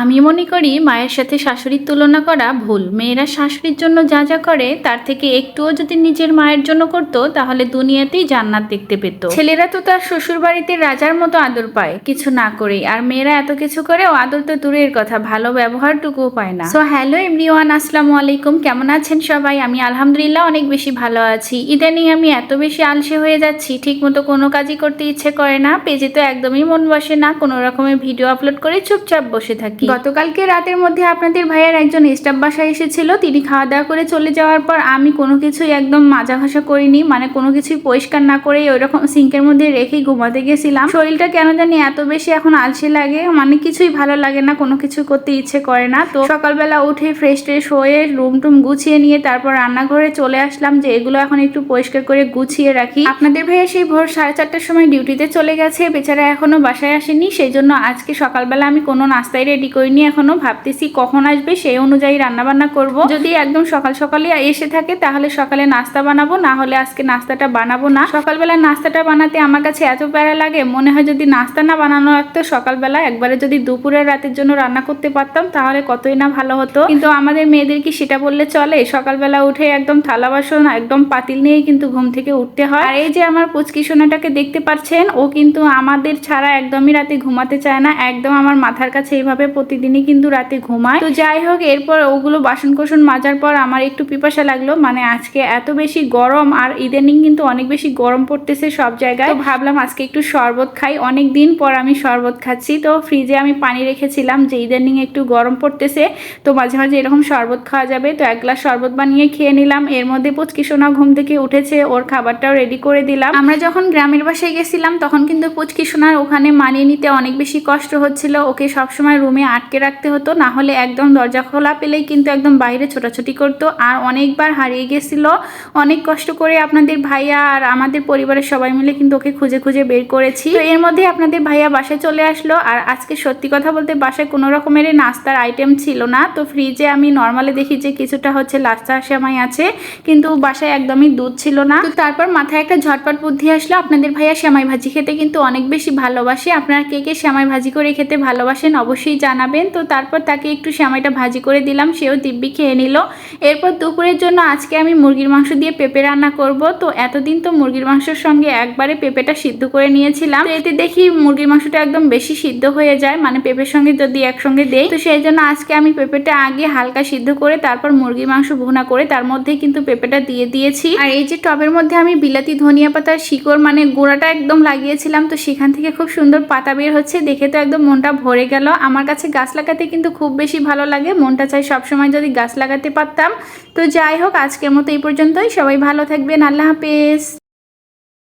আমি মনে করি মায়ের সাথে শাশুড়ির তুলনা করা ভুল। মেয়েরা শাশুড়ির জন্য যা যা করে, তার থেকে একটুও যদি নিজের মায়ের জন্য করতো, তাহলে দুনিয়াতেই জান্নাত দেখতে পেত। ছেলেরা তো তার শ্বশুর বাড়িতে রাজার মতো আদর পায়, কিছু না করেই। আর মেয়েরা এত কিছু করেও আদর তো দূরের কথা, ভালো ব্যবহারটুকুও পায় না। সো হ্যালো এভরিওয়ান আসসালামু আলাইকুম। কেমন আছেন সবাই? আমি আলহামদুলিল্লাহ অনেক বেশি ভালো আছি। ইদানিং আমি এত বেশি আলসে হয়ে যাচ্ছি ঠিক মতো কোনো কাজই করতে ইচ্ছে করে না। পেজে তো একদমই মন বসে না, কোনো রকমের ভিডিও আপলোড করে চুপচাপ বসে থাকি। গতকালকে রাতের মধ্যে আপনাদের ভাইয়ের একজন স্টাফ বাসায় এসেছিল, তিনি খাওয়া দাওয়া করে চলে যাওয়ার পর আমি কোনো কিছুই একদম মাজা ঘষা করিনি মানে কোনো কিছুই পরিষ্কার না করে ওইরকম সিঙ্কের মধ্যে রেখেই ঘুমাতে গেছিলাম। শরীরটা কেন জানি এত বেশি এখন আলসে লাগে মানে কিছুই ভালো লাগে না, কোনো কিছু করতে ইচ্ছে করে না। তো সকালবেলা উঠে ফ্রেশ ট্রেশ হয়ে রুম টুম গুছিয়ে নিয়ে তারপর রান্নাঘরে চলে আসলাম যে এগুলো এখন একটু পরিষ্কার করে গুছিয়ে রাখি। আপনাদের ভাইয়া সেই ভোর সাড়ে চারটার সময় ডিউটিতে চলে গেছে, বেচারা এখনও বাসায় আসেনি, সেই জন্য আজকে সকালবেলা আমি কোনো নাস্তাই রেডি করিনি এখনও, ভাবতেছি কখন আসবে সেই অনুযায়ী রান্না বান্না করব। যদি একদম সকাল সকালে এসে থাকে তাহলে সকালে নাস্তা বানাবো, না হলে আজকে নাস্তাটা বানাবো না। সকালবেলা নাস্তাটা বানাতে আমার কাছে এত প্যারা লাগে, মনে হয় যদি নাস্তা না বানানো রাখতো সকালবেলা একবারে যদি দুপুরের রাতের জন্য রান্না করতে পারতাম তাহলে কতই না ভালো হতো। কিন্তু আমাদের মেয়েদের কি সেটা বললে চলে? সকালবেলা উঠে একদম থালা বাসন, একদম পাতিল নিয়েই কিন্তু ঘুম থেকে উঠতে হয়। আর এই যে আমার পুচকি সোনাটাকে দেখতে পাচ্ছেন, ও কিন্তু আমাদের ছাড়া একদমই রাতে ঘুমাতে চায় না, একদম আমার মাথার কাছে এইভাবে প্রতিদিনই কিন্তু রাতে ঘুমায়। তো যাই হোক, এরপর ওগুলো বাসন কোসন মাজার পর আমার একটু পিপাসা লাগল। মানে আজকে এত বেশি গরম আর ইদানিং কিন্তু অনেক বেশি গরম পড়তেছে সব জায়গায়। তো ভাবলাম আজকে একটু শরবত খাই। অনেক দিন পর আমি শরবত খাচ্ছি। তো ফ্রিজে আমি পানি রেখেছিলাম যে ইদানিং একটু গরম পড়তেছে। তো মাঝে মাঝে এরকম শরবত খাওয়া যাবে। তো এক গ্লাস শরবত বানিয়ে খেয়ে নিলাম। এর মধ্যে পুচকি সোনা ঘুম থেকে উঠেছে। ওর খাবারটাও রেডি করে দিলাম। আমরা যখন গ্রামের বাসায় গেছিলাম, তখন কিন্তু পুচকি সোনার ওখানে মানিয়ে নিতে অনেক বেশি কষ্ট হচ্ছিল। ওকে সবসময় রুমে আটকে রাখতে হতো, না হলে একদম দরজা খোলা পেলেই কিন্তু একদম বাইরে ছোটাছুটি করতো। আর অনেকবার হারিয়ে গেছিল। অনেক কষ্ট করে আপনাদের ভাইয়া আর আমাদের পরিবারের সবাই মিলে কিন্তু ওকে খুঁজে খুঁজে বের করেছি। তো এর মধ্যে আপনাদের ভাইয়া বাসায় চলে আসলো। আর আজকে সত্যি কথা বলতে বাসায় কোনো রকমের নাস্তার আইটেম ছিল না। তো ফ্রিজে আমি নর্মালি দেখি যে কিছুটা হচ্ছে লাস্তা সেমাই আছে, কিন্তু বাসায় একদমই দুধ ছিল না। তো তারপর মাথায় একটা ঝটপট বুদ্ধি আসলো। আপনাদের ভাইয়া সেমাই ভাজি খেতে কিন্তু অনেক বেশি ভালোবাসে। আপনারা কে কে সেমাই ভাজি করে খেতে ভালোবাসেন অবশ্যই জানাবেন। তো তারপর তাকে একটু সেমাইটা ভাজি করে দিলাম, সেও দিব্যি খেয়ে নিল। এরপর দুপুরের জন্য আজকে আমি মুরগির মাংস দিয়ে পেঁপে রান্না করব। তো এতদিন তো মুরগির মাংসের সঙ্গে একবারে পেঁপেটা সিদ্ধ করে নিয়েছিলাম। এতে দেখি মুরগির মাংসটা একদম বেশি সিদ্ধ হয়ে যায় মানে পেঁপের সঙ্গে যদি একসঙ্গে দেই। তো সেই জন্য আজকে আমি পেঁপেটা আগে হালকা সিদ্ধ করে তারপর মুরগির মাংস ভুনা করে তার মধ্যে কিন্তু পেঁপেটা দিয়ে দিয়েছি। আর এই যে টবের মধ্যে আমি বিলাতি, ধনিয়া পাতার শিকড় মানে গোড়াটা একদম লাগিয়েছিলাম, তো সেখান থেকে খুব সুন্দর পাতা বের হচ্ছে। দেখে তো একদম মনটা ভরে গেল। আমার কাছে গাছ লাগাতে কিন্তু খুব বেশি ভালো লাগে। মনটা চাই সবসময় যদি গাছ লাগাতে পারতাম। তো যাই হোক, আজকের মতো এই পর্যন্তই। সবাই ভালো থাকবেন। আল্লাহ হাফেজ।